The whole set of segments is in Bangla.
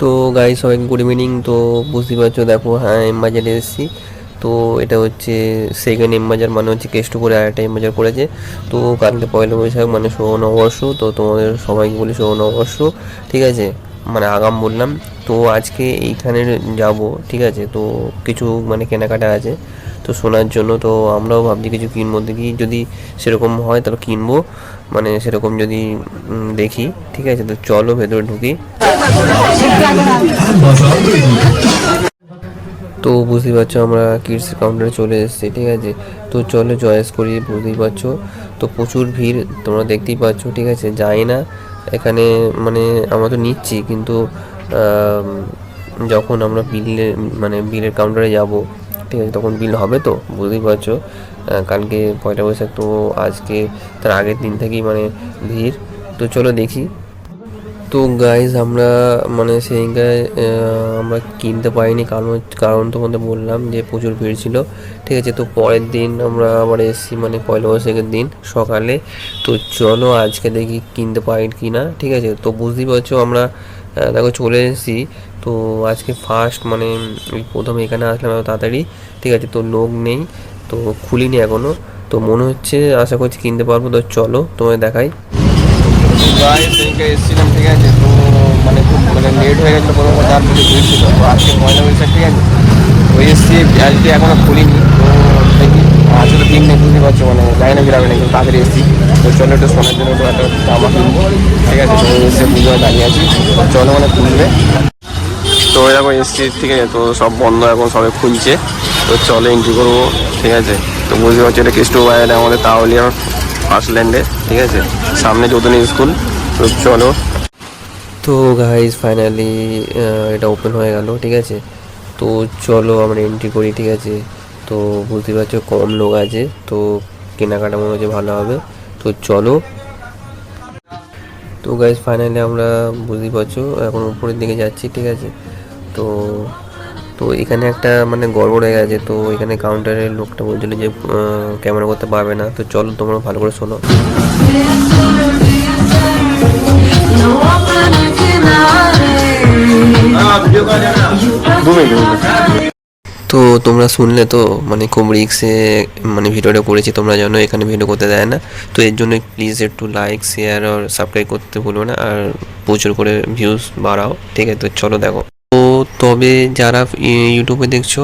তো গাই সবাই গুড ইভিনিং তো বুঝতে পারছ, দেখো হ্যাঁ এম বাজারে এসেছি। তো এটা হচ্ছে সেকেন্ড এম বাজার মানে হচ্ছে কেষ্ট করে আরেকটা এম বাজার করেছে তো কালকে পয়লা বৈশাখ মানে শুভ নববর্ষ তো তোমাদের সবাইকে বলি শুভ নববর্ষ ঠিক আছে? মানে আগাম বললাম। তো আজকে এইখানে যাব, ঠিক আছে? তো কিছু মানে কেনাকাটা আছে। তো শোনার জন্য তো আমরাও ভাবছি কিছু কিনবো দেখি। যদি সেরকম হয় তাহলে কিনবো। মানে সেরকম যদি দেখি, ঠিক আছে? তো চলো ভেতরে ঢুকি। তো বুঝতেই পারছ আমরা কিডস কাউন্টারে চলে এসেছি, ঠিক আছে? তো চলো চয়েস করি, বুঝতেই পারছ? তো প্রচুর ভিড়, তোমরা দেখতেই পাচ্ছ, ঠিক আছে? যাই না, এখানে মানে আমরা তো নিচ্ছি, কিন্তু যখন আমরা বিলে মানে বিলের কাউন্টারে যাব ঠিক আছে তখন বিল হবে তো? বুঝতেই পারছ? কালকে পয়লা বৈশাখ, তো আজকে তার আগের দিন থেকেই মানে ভিড়। তো চলো দেখি। তো গাইজ আমরা মানে সেইখানে আমরা কিনতে পারিনি কারণ কারণ তোমাদের বললাম যে প্রচুর ভিড় ছিল। ঠিক আছে, তো পরের দিন আমরা আবার এসেছি মানে পয়লা বৈশাখের দিন সকালে। তো চলো আজকে দেখি কিনতে পারি কি না ঠিক আছে, তো বুঝতেই পারছ আমরা দেখো চলে এসেছি। তো আজকে ফার্স্ট মানে প্রথম এখানে আসলাম তাড়াতাড়ি, ঠিক আছে, তো লোক নেই, তো খুলিনি এখনও, তো মনে হচ্ছে, আশা করছি কিনতে পারব, তো চলো তোমায় দেখাই। এসেছিলাম, ঠিক আছে, তো মানে খুব মানে লেট হয়ে গেছিল প্রথম কথা আর ভিড় ছিল, তো আজকে ঠিক আছে এসছি আজকে এখনও খুলিনি, তো পারছ মানে না কিন্তু তো চলো একটু জন্য একটু জামা ঠিক আছে দাঁড়িয়ে আছি চলো মানে খুলবে। তো এরকম এসছি ঠিক আছে তো সব বন্ধ এখন সবে খুলছে। তো চলো এন্ট্রি করব, ঠিক আছে? তো বুঝতে পারছি, এটা কেষ্ট বাইরে আমাদের তাহলিয়া ফার্স্ট ল্যান্ডে ঠিক আছে? সামনে চৌধুরী স্কুল, তো চলো। তো গাইজ ফাইনালি এটা ওপেন হয়ে গেল, ঠিক আছে? তো চলো আমরা এন্ট্রি করি, ঠিক আছে? তো বুঝতে পারছ, কম লোক আছে, তো কেনাকাটা মনে হচ্ছে ভালো হবে। তো চলো। তো গাইজ ফাইনালি আমরা বুঝতেই পারছ, এখন উপরের দিকে যাচ্ছি, ঠিক আছে? তো তো এখানে একটা মানে গড়বড় হয়ে গেছে, তো এখানে কাউন্টারের লোকটা বলছিল যে ক্যামেরা করতে পারবে না। তো চলো তোমরা ভালো করে শোনো। তো তোমরা শুনলে তো মানে খুব রিক্সে মানে ভিডিওটা করেছি, তোমরা জানো এখানে ভিডিও করতে দেয় না। তো এর জন্য প্লিজ একটু লাইক শেয়ার আর সাবস্ক্রাইব করতে ভুলবে না, আর প্রচুর করে ভিউজ বাড়াও, ঠিক আছে? তো চলো দেখো। তো তবে যারা ইউটিউবে দেখছ,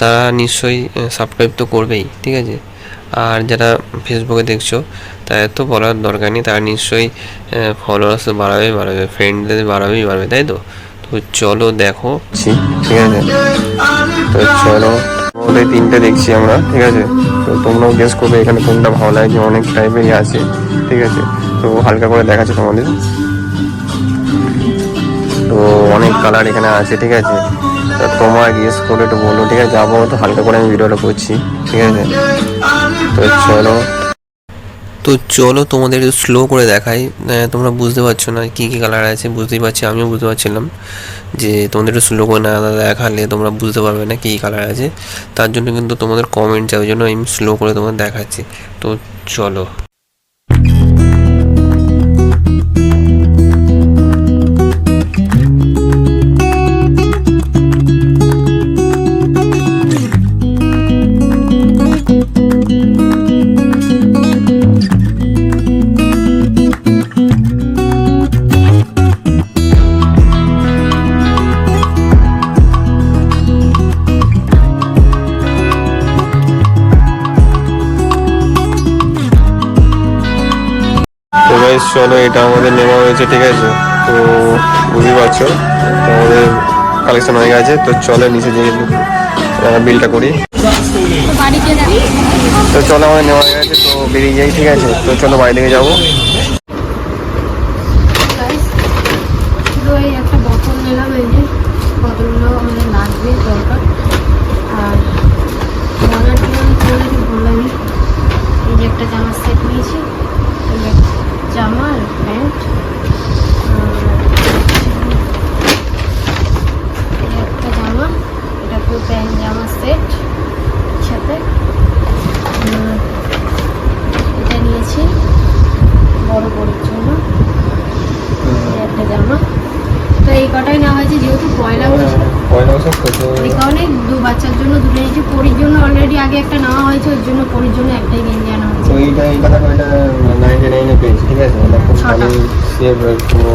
তারা নিশ্চয়ই সাবস্ক্রাইব তো করবেই, ঠিক আছে? আর যারা ফেসবুকে দেখছ, তাদের তো বলার দরকার নেই, তারা নিশ্চয়ই ফলোয়ার্স বাড়াবে বাড়াবে ফ্রেন্ডদের বাড়াবেই বাড়বে, তাই তো? তো চলো দেখো। ঠিক আছে? তো চলো ওদের তিনটে দেখছি আমরা, ঠিক আছে? তো তোমরাও গেস করবে এখানে কোনটা ভালো লাগে, অনেক টাইপেরই আছে, ঠিক আছে? তো হালকা করে দেখাচ্ছে তোমাদের। তো অনেক কালার এখানে আছে, ঠিক আছে? তো তোমার গেস করে একটু বলো, ঠিক আছে? যাব, তো হালকা করে আমি ভিডিওটা করছি, ঠিক আছে? তো চলো। তো চলো তোমাদের একটু স্লো করে দেখাই। তোমরা বুঝতে পারছ না কী কী কালার আছে, বুঝতেই পারছি, আমিও বুঝতে পারছিলাম যে তোমাদের একটু স্লো করে না দেখালে তোমরা বুঝতে পারবে না কী কালার আছে। তার জন্য কিন্তু তোমাদের কমেন্ট ওই জন্য আমি স্লো করে তোমাদের দেখাচ্ছি। তো চলো। গাইস চলো, এটা আমাদের নেওয়া হয়েছে, ঠিক আছে? তো বুঝতেই পারছ আমাদের কালেকশন হয়ে গেছে, তো চলে, নিচে যে বিলটা করি। তো চলো, আমাদের নেওয়া হয়ে গেছে, তো বেরিয়ে যাই, ঠিক আছে? তো চলো, বাড়ি থেকে যাব গাইস শুধু এই একটা বোতল নিলাম এই যে বোতলগুলো আমাদের লাগবে দরকার আর অর্ডারটি আমি করেছি বললামই এই যে একটা জামার সেট নিয়েছি এই যে জামা আর প্যান্ট একটা জামা এটা পুরো প্যান্ট জামা সেট সাথে আর এটা নিয়েছি বড় বড়ির জন্য এই একটা জামা তো এই কটাই নেওয়া হয়েছে যেহেতু পয়লা বৈশাখ পয়লা বৈশাখ তো তো ওই কারণে দু বাচ্চার জন্য দুটো নিয়েছি পরির জন্য অলরেডি আগে একটা নেওয়া হয়েছে ওর জন্য পরির জন্য একটাই গেঞ্জি আনা হয়েছে। তো এইটা এইটা দেখো এটা নাইনটি নাইনে পেয়েছি ঠিক আছে? এটা খুব। ভালো সেভ পুরো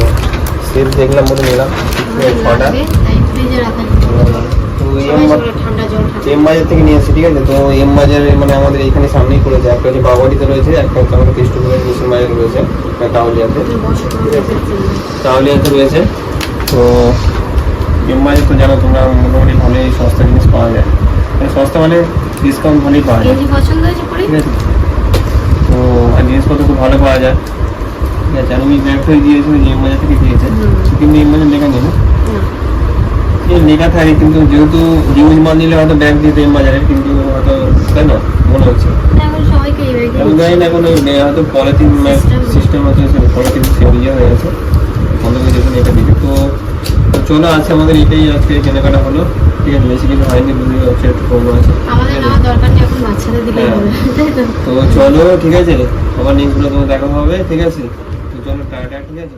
সেভ দেখলাম বলে নিলাম। ছটা এম বাজার থেকে নিয়ে এসেছি ঠিক আছে? তো এম বাজারে মানে আমাদের এখানে সামনেই পড়েছে একটা হচ্ছে বাবাড়িতে রয়েছে একটা হচ্ছে আমাদের কৃষ্ণপুরের মিশন বাজারে রয়েছে রয়েছে। তো এম বাজার তো জানো তোমরা মোটামুটি ভালোই সস্তা জিনিস পাওয়া যায়। মানে সস্তা মানে ডিসকাউন্ট ভালোই পাওয়া যায়। পছন্দ হয়েছে ঠিক আছে। তো আর জিনিসপত্র খুব ভালো পাওয়া যায়। ঠিক আছে আর ওই ব্যাগটা দিয়েছে ওই এম বাজার থেকে দিয়েছে। কিন্তু এম বাজার লেখা নেই। এই লেখা থাকে কিন্তু যেহেতু ইউজ মাল নিলে হয়তো ব্যাগ দিতে এম বাজারে কিন্তু হয়তো তাই না মনে হচ্ছে। আমি জানি না এখন হয়তো পলিথিন সিস্টেম আছে পলিথিন ইয়ে হয়ে গেছে। করে দিয়েছেন এটা তো তো চলো আছে আমাদের এটাই আজকে কেনাকাটা হলো। ঠিক আছে বেশি কিছু হয়নি বুঝলি হচ্ছে একটু কম আছে। হ্যাঁ। তো? চলো ঠিক আছে আবার নেক্সটগুলো তোমার দেখা হবে ঠিক আছে? তো চলো টাটা ঠিক আছে।